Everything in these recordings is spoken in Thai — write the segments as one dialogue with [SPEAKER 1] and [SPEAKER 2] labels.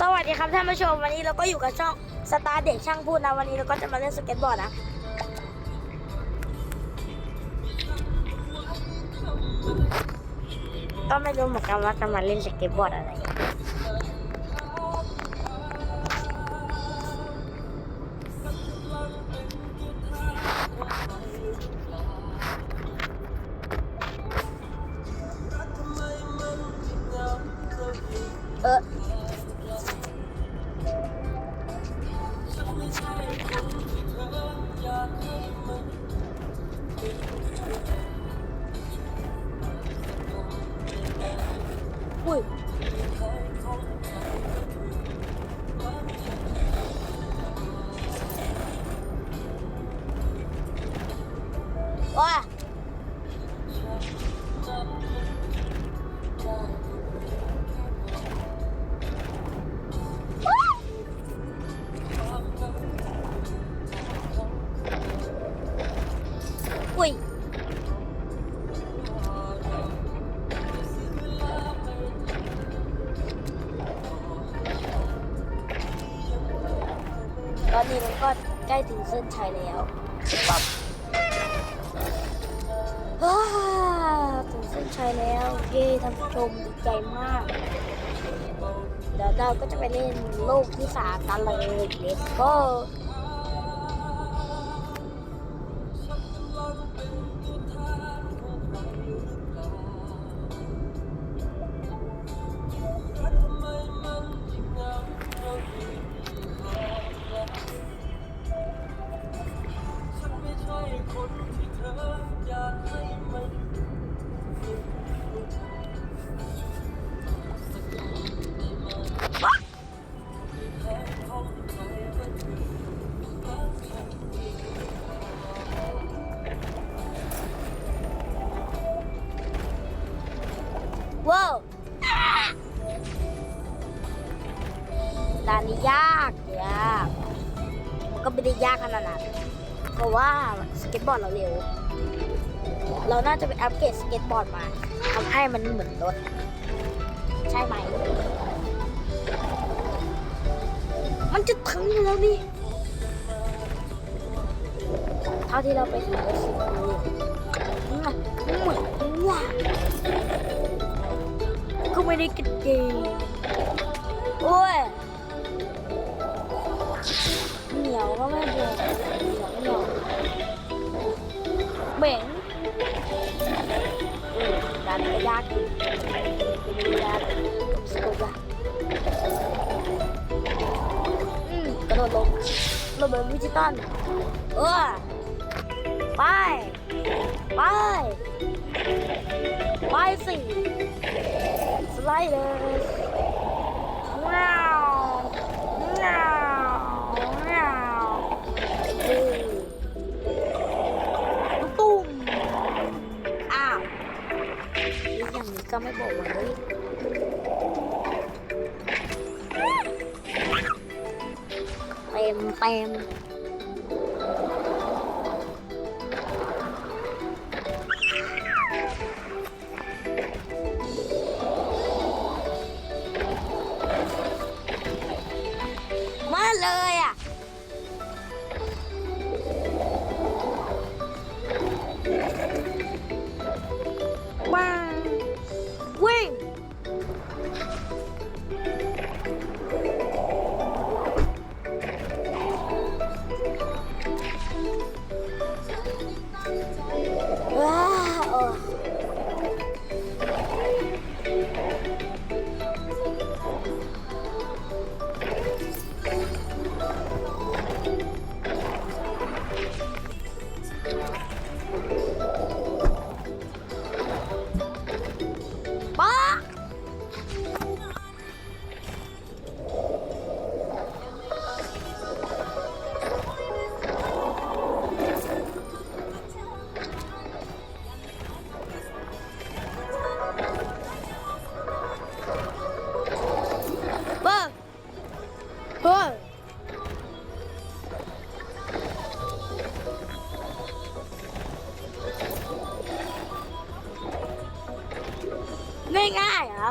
[SPEAKER 1] สวัสดีครับท่านผู้ชมวันนี้เราก็อยู่กับช่องสตาร์เด็กช่างพูดนะวันนี้เราก็จะมาเล่นสเก็ตบอร์ดนะก็ไม่รู้เหมือนกันว่าจะมาเล่นสเก็ตบอร์ดอะไร ล้ถึงเส้นชัยแล้วปั๊บว้าถึงเส้นชัยแล้ว เย้ท่านผู้ชมดีใจมาก เดี๋ยวเราก็จะไปเล่นโลกที่สามกันเลย let's go ก็ไม่ได้ยากขนาดนั้นเพราะว่าสเก็ตบอร์ดเราเร็ว เราน่าจะไปอัปเกรดสเก็ตบอร์ดมาทำให้มันเหมือนรถ ใช่ไหม มันจะถึงอยู่แล้วนี่เท่าที่เราไปถึงก็สิบดูอืมเหมือนว่าก็ไม่ได้กินเกมโอ้ย นียวก็ไม่เดียวเหนียวเหนียวเหม็นเออดันก็ยากอยู่เป็นยากสกุลละอืมกระโดดลงลงแบบดิจิตอลเออไปไปไปสิสไลเดอร์ว้าวว้าว ก็ไม่บอกว่าเฮ้ยเต็มเต็ม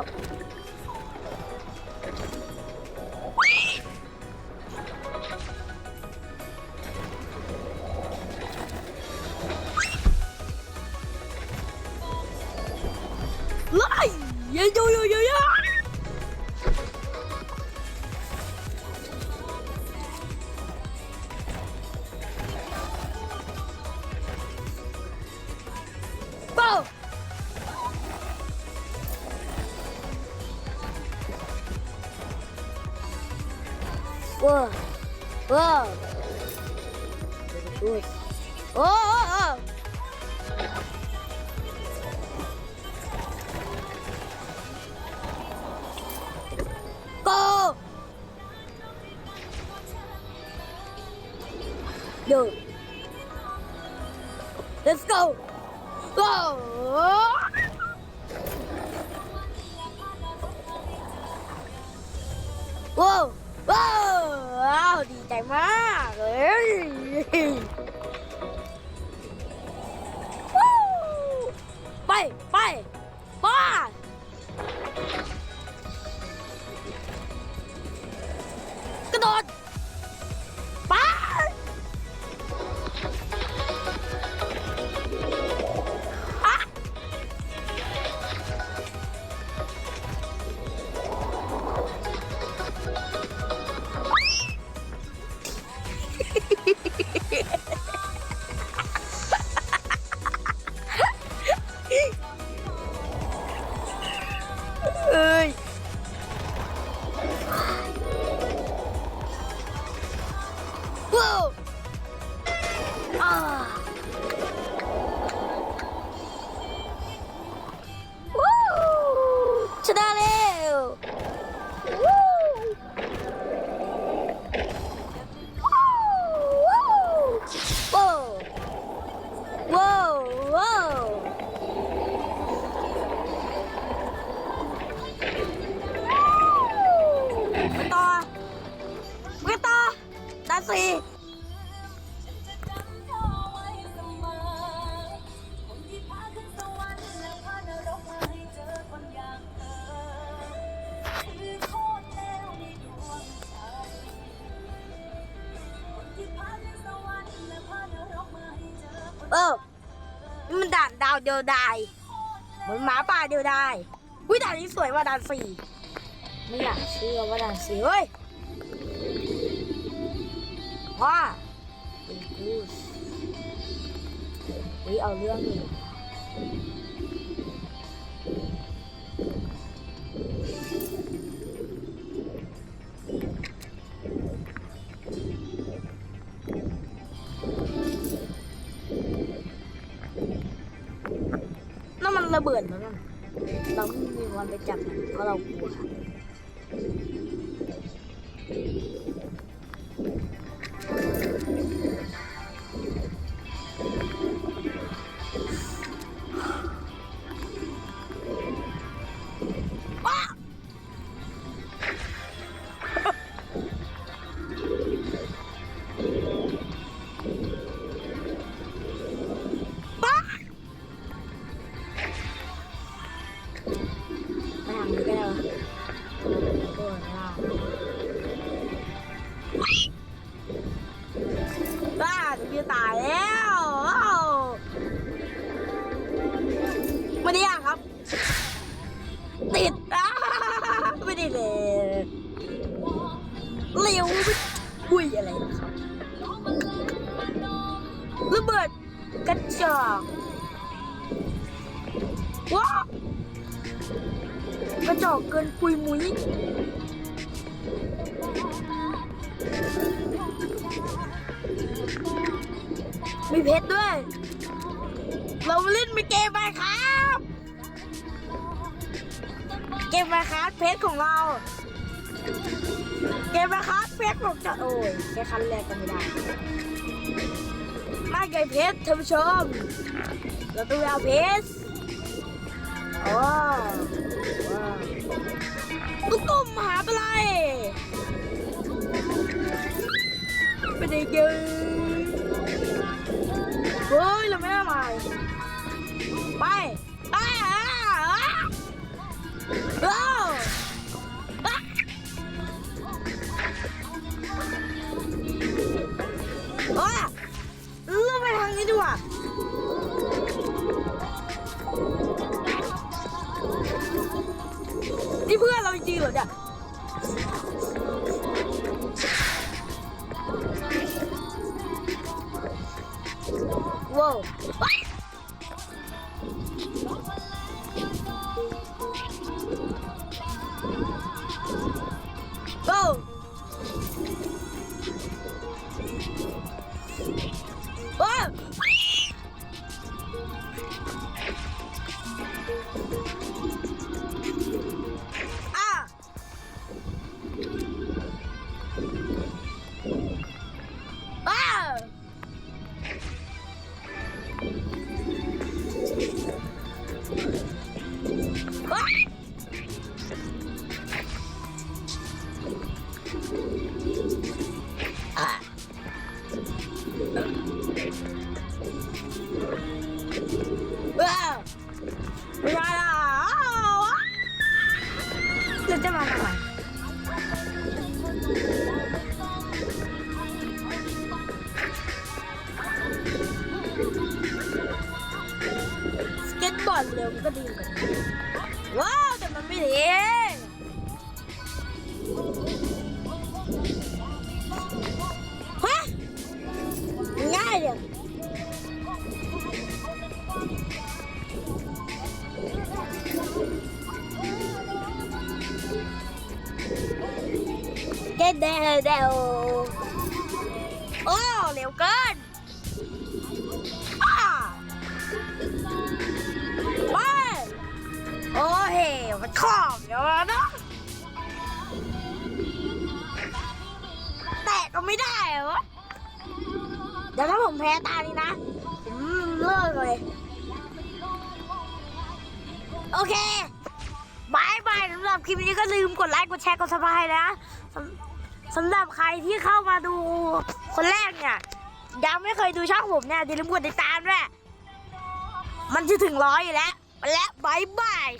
[SPEAKER 1] ไล่ยยย ว้าวว้าวโอ้โอ้โอ้ Go! Yo. Let's go! Go! Wow! ดีใจมากเลยไปไปไป เดียวดายเหมือนหมาป่าเดียวดายวิด่านนี้สวยว่าด่านสี่ไม่อยากเชื่อว่าด่านสี่เฮ้ยว่าเป็นกูสวิเอาเรื่องอยู่ นั่นมันเบิดแล้วนั่นเราไม่มีวันไปจับมันเพราะเรากลัวค่ะ ติดอ้าไม่ได้เลยเร็วอุ้ยอะไรนะครับระเบิดกระจอกว้ากระจอกเกินปุยมุ้ยมีเพชรด้วย เรามาเล่นมีเกมไปครับ เกมมาคัสเพชรของเรา เกมมาคัสเพชรของจะโอ้ยแค่คันแรกก็ไม่ได้ มาเกมเพชรท่านผู้ชม เราต้องเอาเพชรโอ้ว้าวลูกตุ้มหาไปเลยไม่ได้เยอ ว้าวอ่ เก็ตบอร์ดเร็วมันก็ดีเหมือนกันว้าวแต่มันไม่ดีฮะง่ายเลยเด็ดเด็ดเดวโอ้เร็วเกิน ขอบเดี๋ยวนะแตะก็ไม่ได้เหรอเดี๋ยวถ้าผมแพ้ตานี้นะผมเลิกเลย โอเคบายบายสำหรับคลิปนี้ก็ลืมกดไลค์กดแชร์กดซับสไครต์นะสำสำหรับใครที่เข้ามาดูคนแรกเนี่ยยังไม่เคยดูช่องผมเนี่ยอย่าลืมกดติดตามด้วยมันจะถึงร้อยอยู่แล้ว แล้วบายบาย